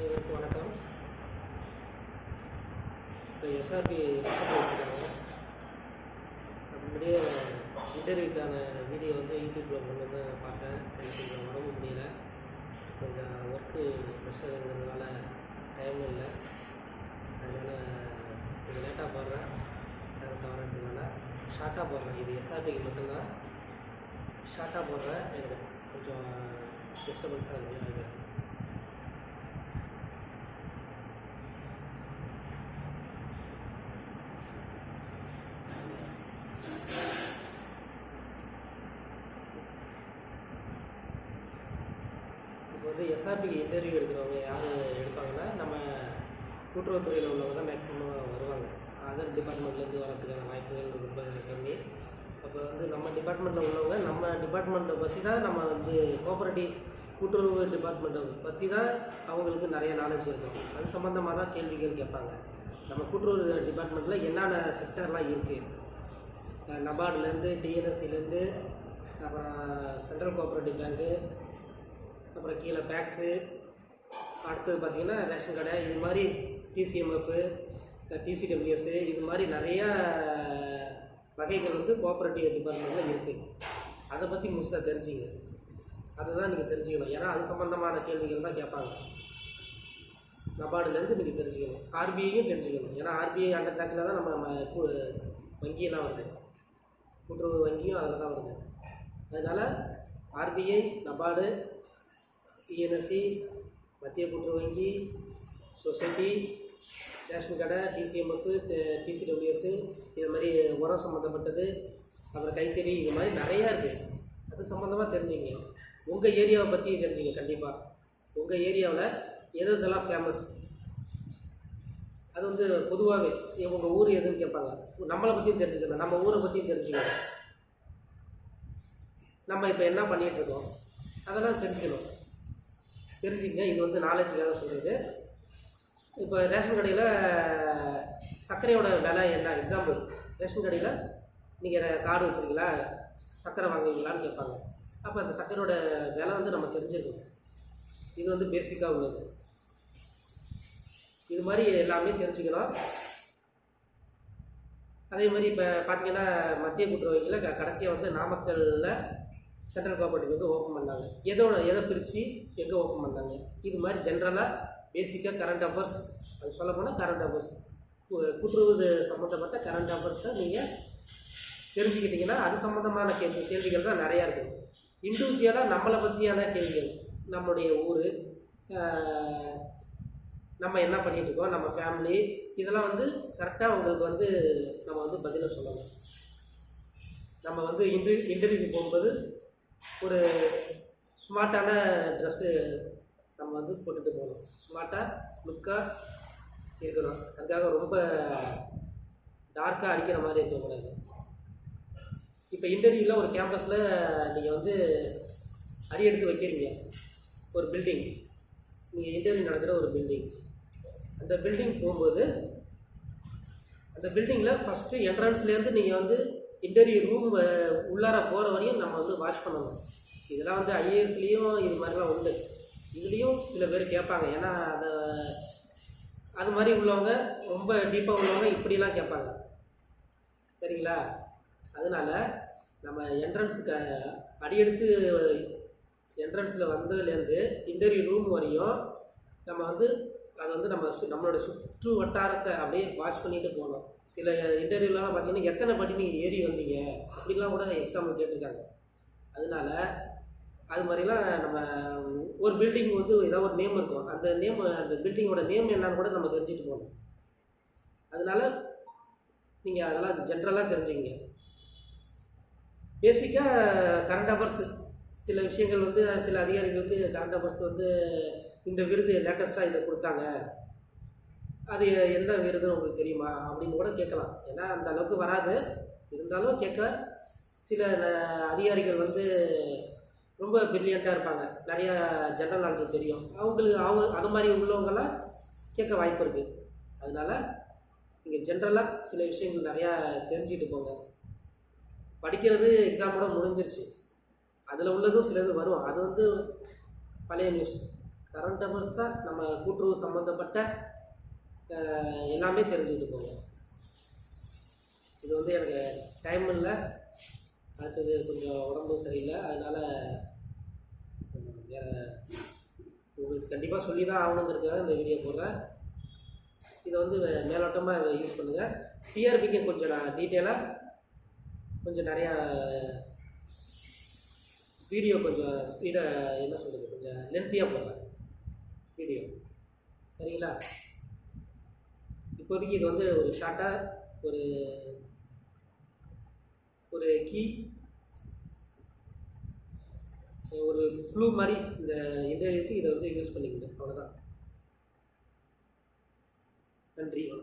அனைவருக்கும் வணக்கம் இப்போ எஸ்ஆர்பி வச்சுருக்காங்க. அப்படியே இன்டர்வியூக்கான வீடியோ வந்து யூடியூப்பில் கொண்டு வந்து பார்த்தேன். எனக்கு கொஞ்சம் உடம்பு முடியல. கொஞ்சம் ஒர்க்கு ப்ரெஷருங்கிறதுனால டைம் இல்லை. அதனால் கொஞ்சம் லேட்டாக போடுறேன். நேரம் தவறதுனால ஷார்ட்டாக போடுறேன். இது எஸ்ஆர்பிக்கு மட்டும்தான். ஷார்ட்டாக போடுறேன். எனக்கு கொஞ்சம் டிஸ்டர்பன்ஸாக இருக்குது இப்போ வந்து எஸ்ஆர்பிக்கு இன்டர்வியூ எடுக்கிறவங்க யார் எடுப்பாங்கன்னா நம்ம கூட்டுறவுத்துறையில் உள்ளவங்க தான் மேக்ஸிமம் வருவாங்க. அதர் டிபார்ட்மெண்ட்லேருந்து வரதுக்கான வாய்ப்புகள் ரொம்ப கம்மி. அப்போ வந்து நம்ம டிபார்ட்மெண்ட்டில் உள்ளவங்க நம்ம டிபார்ட்மெண்ட்டை பற்றி தான் நம்ம வந்து கோஆபரேட்டிவ் கூட்டுறவு டிபார்ட்மெண்ட்டை பற்றி தான் அவங்களுக்கு நிறைய நாலேஜ் இருக்கும். அது சம்மந்தமாக தான் கேள்விகள் கேட்பாங்க. நம்ம கூட்டுறவு டிபார்ட்மெண்ட்டில் என்னென்ன செக்டர்லாம் இருக்குது நபார்டுலேருந்து டிஎன்எஸ்சிலேருந்து அப்புறம் சென்ட்ரல் கோஆப்ரேட்டிவ் பேங்க்கு அப்புறம் கீழே பேக்ஸு அடுத்தது பார்த்திங்கன்னா ரேஷன் கடை இது மாதிரி டிசிஎம்எஃப்பு டிசிடபிள்யூஎஸ்ஸு இது மாதிரி நிறையா வகைகள் வந்து கோஆப்ரேட்டிவ் டிபார்ட்மெண்ட்டில் இருக்குது அதை பற்றி முழுசாக தெரிஞ்சுங்க. அதுதான் நீங்கள் தெரிஞ்சுக்கணும். ஏன்னா அது சம்மந்தமான கேள்விகள் தான் கேட்பாங்க. நபார்டுலேருந்து நீங்கள் தெரிஞ்சுக்கணும். ஆர்பிஐயும் தெரிஞ்சுக்கணும். ஏன்னா ஆர்பிஐ அந்த ட்ராக்கில் தான் நம்ம வங்கியெல்லாம் வருது. கூட்டுறவு வங்கியும் அதில் தான் வருது. அதனால் ஆர்பிஐ நபார்டு டிஎன்எஸ்சி மத்திய கூட்டுறவு வங்கி சொசைட்டி ரேஷன் கடை டிசிஎம்எஃப் டிசிடபிள்யூஎஸ்ஸு இது மாதிரி உரம் சம்மந்தப்பட்டது அப்புறம் கைத்தறி இது மாதிரி நிறையா இருக்குது அது சம்மந்தமாக தெரிஞ்சுங்க. உங்கள் ஏரியாவை பற்றி தெரிஞ்சுங்க கண்டிப்பாக உங்கள் ஏரியாவில் எது இதெல்லாம் ஃபேமஸ் அது வந்து பொதுவாகவே உங்கள் ஊர் எதுன்னு கேட்பாங்க. நம்மளை பற்றியும் தெரிஞ்சுக்கணும் நம்ம ஊரை பற்றியும் தெரிஞ்சுக்கணும் நம்ம இப்போ என்ன பண்ணிகிட்டு இருக்கோம்? அதெல்லாம் தெரிஞ்சுக்கணும். தெரிஞ்சுங்க இது வந்து நாலேஜுக்காக சொல்கிறது இப்போ ரேஷன் கடையில் சர்க்கரையோட விலை என்ன? எக்ஸாம்பிள் ரேஷன் கடையில் நீங்கள் கார்டு வச்சுருக்கீங்களா? சர்க்கரை வாங்குவீங்களான்னு கேட்பாங்க. அப்போ அந்த சர்க்கரையோட விலை வந்து நம்ம தெரிஞ்சுக்கணும். இது வந்து பேசிக்காக உள்ளது. இது மாதிரி எல்லாமே தெரிஞ்சுக்கணும். அதே மாதிரி இப்போ பார்த்தீங்கன்னா மத்திய கூட்டுறவுகளில் க கடைசியாக வந்து நாமக்கல்லில் சென்ட்ரல் கோஆபரேட்டிவ் வந்து ஓப்பன் பண்ணாங்க. எதோட எதை பிரித்து எங்கே ஓப்பன் பண்ணாங்க? இது மாதிரி ஜென்ரலாக பேசிக்காக கரண்ட் அஃபேர்ஸ் அது சொல்ல போனால் கரண்ட் அஃபேர்ஸ் கூட்டுறவு சம்மந்தப்பட்ட கரண்ட் அஃபேர்ஸை நீங்கள் தெரிஞ்சுக்கிட்டிங்கன்னா அது சம்மந்தமான கேள்வி கேள்விகள் தான் நிறையா இருக்கும் இண்டிவிஜுவலாக நம்மளை பற்றியான கேள்விகள் நம்மளுடைய ஊர் நம்ம என்ன பண்ணிகிட்டு இருக்கோம் நம்ம ஃபேமிலி இதெல்லாம் வந்து கரெக்டாக உங்களுக்கு வந்து நம்ம வந்து பதிலை சொல்லணும். நம்ம வந்து இன்டர்வியூ இன்டர்வியூக்கு போகும்போது ஒரு ஸ்மார்ட்டான ட்ரெஸ்ஸு நம்ம வந்து போட்டுட்டு போகணும். ஸ்மார்ட்டாக லுக்காக இருக்கணும். அதுக்காக ரொம்ப டார்க்காக அடிக்கிற மாதிரி இருக்கக்கூடாது. இப்போ இன்டர்வியூவில் ஒரு கேம்பஸில் நீங்கள் வந்து அடி எடுத்து வைக்கிறீங்க. ஒரு பில்டிங் நீங்கள் இன்டர்வியூ நடக்கிற ஒரு பில்டிங் அந்த பில்டிங் போகும்போது அந்த பில்டிங்கில் ஃபஸ்ட்டு என்ட்ரன்ஸ்லேருந்து நீங்கள் வந்து இன்டர்வியூ ரூம் உள்ளார போகிற வரையும் நம்ம வந்து வாட்ச் பண்ணணும். இதெல்லாம் வந்து ஐஏஎஸ்லேயும் இது மாதிரிலாம் உண்டு. இதுலேயும் சில பேர் கேட்பாங்க. ஏன்னா அதை அது மாதிரி உள்ளவங்க ரொம்ப டீப்பாக உள்ளவங்க இப்படிலாம் கேட்பாங்க. சரிங்களா? அதனால் நம்ம என்ட்ரன்ஸுக்கு அடியெடுத்து என்ட்ரன்ஸில் வந்ததுலேருந்து இன்டர்வியூ ரூம் வரையும் நம்ம வந்து அது வந்து நம்ம சு- நம்மளோட சுற்று வட்டாரத்தை அப்படியே வாஷ் பண்ணிட்டு போகணும். சில இன்டர்வியூலாம் பார்த்தீங்கன்னா எத்தனை படி நீங்கள் ஏறி வந்தீங்க? அப்படிலாம் கூட எக்ஸாம்பிள் கேட்டிருக்காங்க. அதனால அது மாதிரிலாம் நம்ம ஒரு பில்டிங் வந்து ஏதாவது ஒரு நேம் இருக்கும். அந்த நேம் அந்த பில்டிங்கோட நேம் என்னன்னு கூட நம்ம தெரிஞ்சுட்டு போகணும். அதனால நீங்கள் அதெல்லாம் ஜென்ரலாக தெரிஞ்சுங்க பேசிக்காக கரண்ட் அஃபேர்ஸ் சில விஷயங்கள் வந்து சில அதிகாரிகளுக்கு கரண்ட் வந்து இந்த விருது லேட்டஸ்ட்டாக இதை கொடுத்தாங்க. அது எந்த விருதுன்னு உங்களுக்கு தெரியுமா? அப்படின்னு கூட கேட்கலாம். ஏன்னா அந்த அளவுக்கு வராது. இருந்தாலும் கேட்க சில அதிகாரிகள் வந்து ரொம்ப பிரில்லியண்ட்டாக இருப்பாங்க. நிறையா ஜென்ரல் நாலேஜ் தெரியும். அவங்களுக்கு அவங்க அது மாதிரி உள்ளவங்கெல்லாம் கேட்க வாய்ப்பு இருக்குது அதனால் நீங்கள் ஜென்ரலாக சில விஷயங்கள் நிறையா தெரிஞ்சுக்கிட்டு போங்க. படிக்கிறது எக்ஸாமோட முடிஞ்சிருச்சு. அதில் உள்ளதும் சிலது வரும். அது வந்து பழைய நியூஸ் கரண்ட் அஃபேர்ஸாக நம்ம கூட்டுறவு சம்மந்தப்பட்ட எல்லாமே தெரிஞ்சுக்கிட்டு போவோம். இது வந்து எனக்கு டைம் இல்லை. அடுத்தது கொஞ்சம் உடம்பு சரியில்லை. அதனால் வேறு உங்களுக்கு கண்டிப்பாக சொல்லி தான் ஆகணுங்கிறதுக்காக இந்த வீடியோ போடுறேன். இதை வந்து மேலோட்டமாக யூஸ் பண்ணுங்கள் டிஆர்பிக்கு கொஞ்சம் நான் டீட்டெயிலாக கொஞ்சம் நிறையா வீடியோ கொஞ்சம் ஸ்பீடாக என்ன சொல்கிறது கொஞ்சம் லென்த்தியாக போடுறேன் வீடியோ சரிங்களா? இப்போதைக்கு இது வந்து ஒரு ஷார்ட்டாக ஒரு ஒரு கீ ஒரு க்ளூ மாதிரி இந்த இன்டர்வியூக்கு இதை வந்து யூஸ் பண்ணிக்கங்க. அவ்வளோதான் நன்றி. வணக்கம்